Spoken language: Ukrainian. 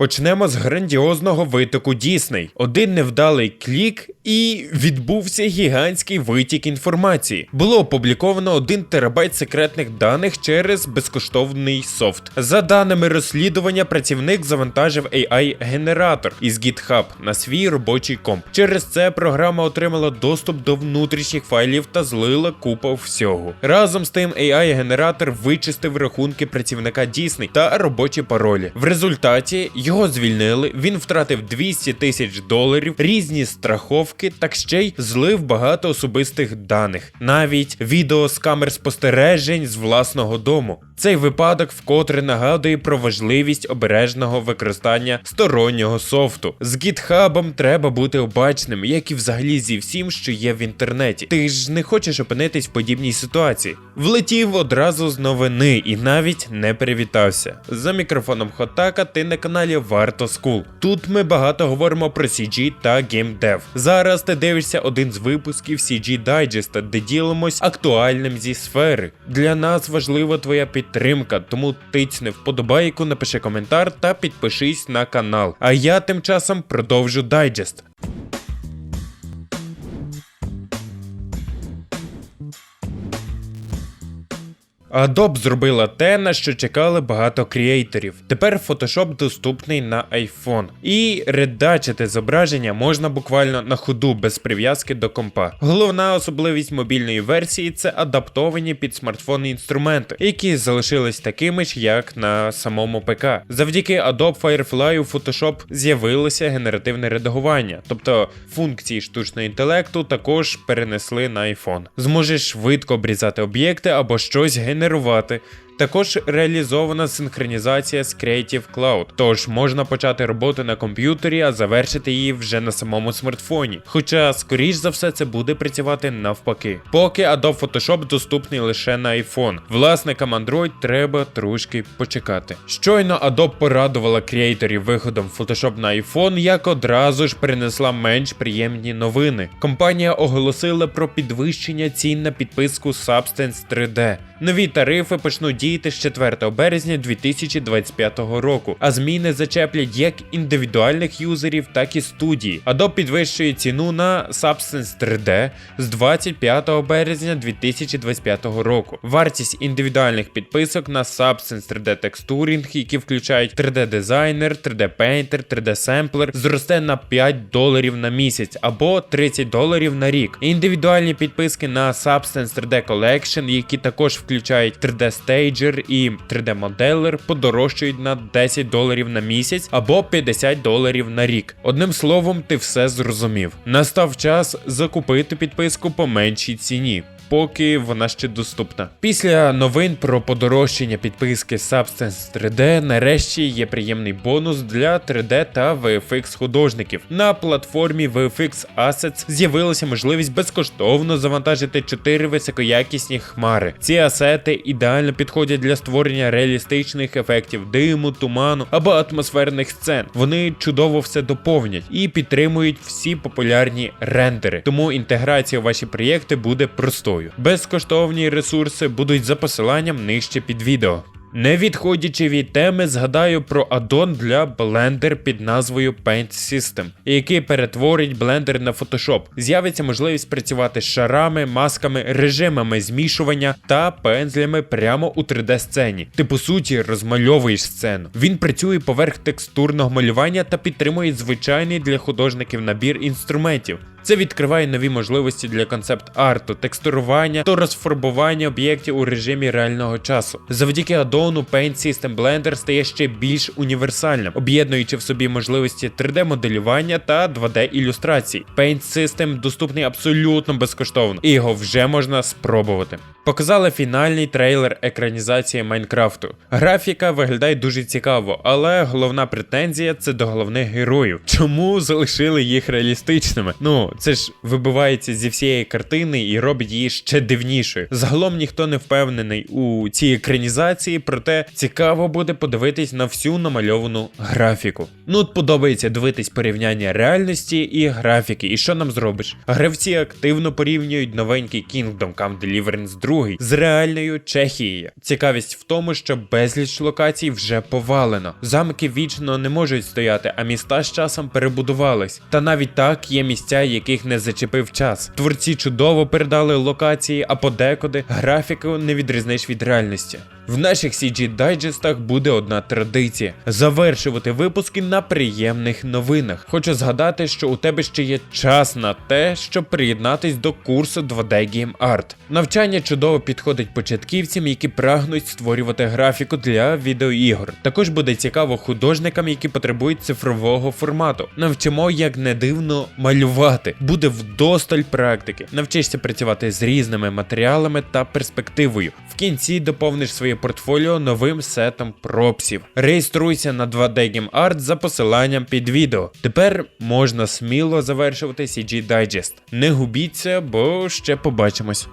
Почнемо з грандіозного витоку Дісней. Один невдалий клік і відбувся гігантський витік інформації. Було опубліковано 1 терабайт секретних даних через безкоштовний софт. За даними розслідування, працівник завантажив AI-генератор із GitHub на свій робочий комп. Через це програма отримала доступ до внутрішніх файлів та злила купу всього. Разом з тим, AI-генератор вичистив рахунки працівника Disney та робочі паролі. В результаті його звільнили. Він втратив 200 тисяч доларів, різні страховки, так ще й злив багато особистих даних, навіть відео з камер спостережень з власного дому. Цей випадок вкотре нагадує про важливість обережного використання стороннього софту. З гітхабом треба бути обачним, як і взагалі зі всім, що є в інтернеті. Ти ж не хочеш опинитись в подібній ситуації. Влетів одразу з новини і навіть не привітався. За мікрофоном Хотака ти на каналі Варто Скул. Тут ми багато говоримо про CG та геймдев. Зараз ти дивишся один з випусків CG Digest, де ділимось актуальним зі сфери. Для нас важлива твоя підтримка, тому тицьни вподобайку, напиши коментар та підпишись на канал. А я тим часом продовжу дайджест. Adobe зробила те, на що чекали багато креаторів. Тепер Photoshop доступний на iPhone. І редачити зображення можна буквально на ходу без прив'язки до компа. Головна особливість мобільної версії це адаптовані під смартфони інструменти, які залишились такими ж, як на самому ПК. Завдяки Adobe Firefly у Photoshop з'явилося генеративне редагування, тобто функції штучного інтелекту також перенесли на iPhone. Зможеш швидко обрізати об'єкти або щось генерувати генерувати також реалізована синхронізація з Creative Cloud, тож можна почати роботу на комп'ютері, а завершити її вже на самому смартфоні. Хоча, скоріш за все, це буде працювати навпаки. Поки Adobe Photoshop доступний лише на iPhone. Власникам Android треба трошки почекати. Щойно Adobe порадувала креаторів виходом Photoshop на iPhone, як одразу ж принесла менш приємні новини. Компанія оголосила про підвищення цін на підписку Substance 3D. Нові тарифи почнуть діяти з 4 березня 2025 року, а зміни зачеплять як індивідуальних юзерів, так і студії. Adobe підвищує ціну на Substance 3D з 25 березня 2025 року. Вартість індивідуальних підписок на Substance 3D Texturing, які включають 3D Designer, 3D Painter, 3D Sampler, зросте на 5 доларів на місяць або 30 доларів на рік. Індивідуальні підписки на Substance 3D Collection, які також включають 3D Stager і 3D-моделер подорожчають на 10 доларів на місяць або 50 доларів на рік. Одним словом, ти все зрозумів. Настав час закупити підписку по меншій ціні. Поки вона ще доступна. Після новин про подорожчання підписки Substance 3D нарешті є приємний бонус для 3D та VFX художників. На платформі VFX Assets з'явилася можливість безкоштовно завантажити 4 високоякісні хмари. Ці асети ідеально підходять для створення реалістичних ефектів диму, туману або атмосферних сцен. Вони чудово все доповнять і підтримують всі популярні рендери. Тому інтеграція в ваші проєкти буде простою. Безкоштовні ресурси будуть за посиланням нижче під відео. Не відходячи від теми, згадаю про аддон для Blender під назвою Paint System, який перетворить Blender на Photoshop. З'явиться можливість працювати з шарами, масками, режимами змішування та пензлями прямо у 3D-сцені. Ти по суті розмальовуєш сцену. Він працює поверх текстурного малювання та підтримує звичайний для художників набір інструментів. Це відкриває нові можливості для концепт-арту, текстурування та розфарбування об'єктів у режимі реального часу. Завдяки аддону Paint System Blender стає ще більш універсальним, об'єднуючи в собі можливості 3D-моделювання та 2D-ілюстрацій. Paint System доступний абсолютно безкоштовно, і його вже можна спробувати. Показали фінальний трейлер екранізації Майнкрафту. Графіка виглядає дуже цікаво, але головна претензія це до головних героїв. Чому залишили їх реалістичними? Ну, Це ж вибивається зі всієї картини і робить її ще дивнішою. Загалом ніхто не впевнений у цій екранізації, проте цікаво буде подивитись на всю намальовану графіку. Ну, от подобається дивитись порівняння реальності і графіки. І що нам зробиш? Гравці активно порівнюють новенький Kingdom Come Deliverance 2 з реальною Чехією. Цікавість в тому, що безліч локацій вже повалено. Замки вічно не можуть стояти, а міста з часом перебудувались. Та навіть так є місця, яких не зачепив час. Творці чудово передали локації, а подекуди графіку не відрізниш від реальності. В наших CG дайджестах буде одна традиція завершувати випуски на приємних новинах. Хочу згадати, що у тебе ще є час на те, щоб приєднатись до курсу 2D Game Art. Навчання чудово підходить початківцям, які прагнуть створювати графіку для відеоігор. Також буде цікаво художникам, які потребують цифрового формату. Навчимо, як не дивно, малювати. Буде вдосталь практики. Навчишся працювати з різними матеріалами та перспективою. В кінці доповниш своє портфоліо новим сетом пропсів. Реєструйся на 2D Art за посиланням під відео. Тепер можна сміло завершувати CG Digest. Не губіться, бо ще побачимось.